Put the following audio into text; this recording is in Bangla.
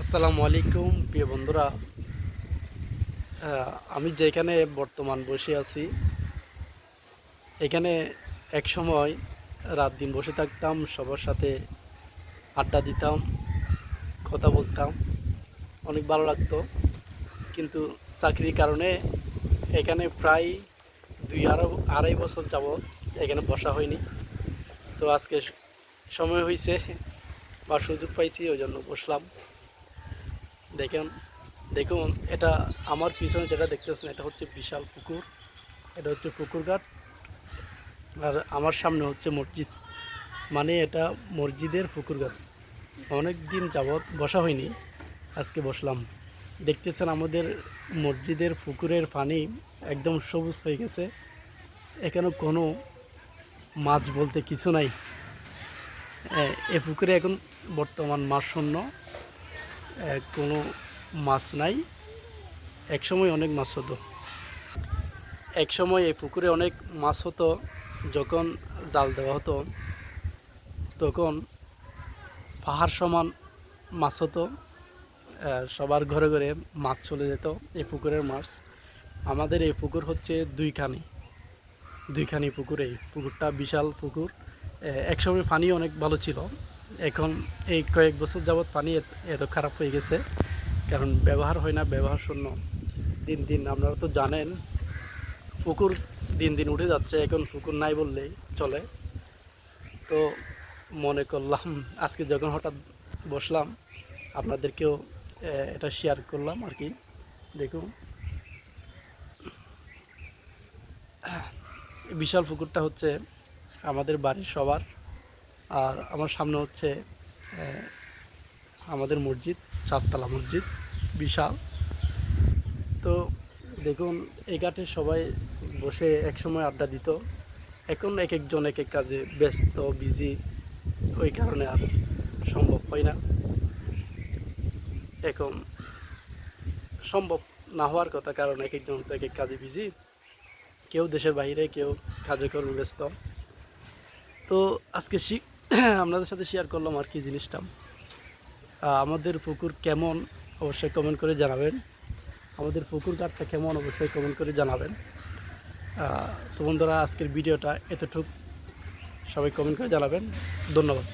আসসালামু আলাইকুম, প্রিয় বন্ধুরা। আমি যেখানে বর্তমান বসে আছি, এখানে এক সময় রাত দিন বসে থাকতাম, সবার সাথে আড্ডা দিতাম, কথা বলতাম, অনেক ভালো লাগতো। কিন্তু চাকরির কারণে এখানে প্রায় দুই আড়াই আড়াই বছর যাবৎ এখানে বসা হয়নি। তো আজকে সময় হয়েছে বা সুযোগ পাইছি, ওই জন্য বসলাম। দেখেন, দেখুন, এটা আমার পিছনে যেটা দেখতেছেন, এটা হচ্ছে বিশাল পুকুর। এটা হচ্ছে পুকুর ঘাট। আর আমার সামনে হচ্ছে মসজিদ। মানে এটা মসজিদের পুকুর ঘাট। অনেক দিন যাবৎ বসা হয়নি, আজকে বসলাম। দেখতেছেন আমাদের মসজিদের পুকুরের পানি একদম সবুজ হয়ে গেছে। এখানে কোনো মাছ বলতে কিছু নাই। এ- পুকুরে এখন বর্তমান মাছ শূন্য। কোনো মাছ নাই। একসময় অনেক মাছ হতো। একসময় এই পুকুরে অনেক মাছ হতো, যখন জাল দেওয়া হতো, তখন পাহাড় সমান মাছ হতো সবার ঘরে ঘরে মাছ চলে যেত, এই পুকুরের মাছ। আমাদের এই পুকুর হচ্ছে দুইখানি। দুইখানি পুকুর এই পুকুরটা বিশাল পুকুর। একসময় পানি অনেক ভালো ছিল এখন এই কয়েক বছর যাবৎ পানি এত- খারাপ হয়ে গেছে। কারণ ব্যবহার হয় না, ব্যবহার শূন্য। দিন দিন আপনারা তো জানেন, পুকুর দিন দিন উঠে যাচ্ছে, এখন পুকুর নাই বললেই চলে। তো মনে করলাম, আজকে যখন হঠাৎ বসলাম, আপনাদেরকেও এটা শেয়ার করলাম আর কি। দেখুন। বিশাল পুকুরটা হচ্ছে আমাদের বাড়ির সবার। আর আমার সামনে হচ্ছে আমাদের মসজিদ, চারতলা মসজিদ, বিশাল। তো দেখুন, এই ঘাটে সবাই বসে একসময় আড্ডা দিত। এখন এক একজন এক এক কাজে ব্যস্ত, বিজি, ওই কারণে আর সম্ভব হয় না। এখন সম্ভব না হওয়ার কথা, কারণ এক একজন তো এক এক কাজে বিজি। কেউ দেশের বাইরে, কেউ কাজে কর্মে ব্যস্ত তো আজকে শি- আপনাদের সাথে শেয়ার করলাম আর কি জিনিসটা। আমাদের পুকুর কেমন, অবশ্যই কমেন্ট করে জানাবেন। আমাদের পুকুর কাঠটা কেমন, অবশ্যই কমেন্ট করে জানাবেন। তো বন্ধুরা, আজকের ভিডিওটা এতটুক। সবাই কমেন্ট করে জানাবেন। ধন্যবাদ।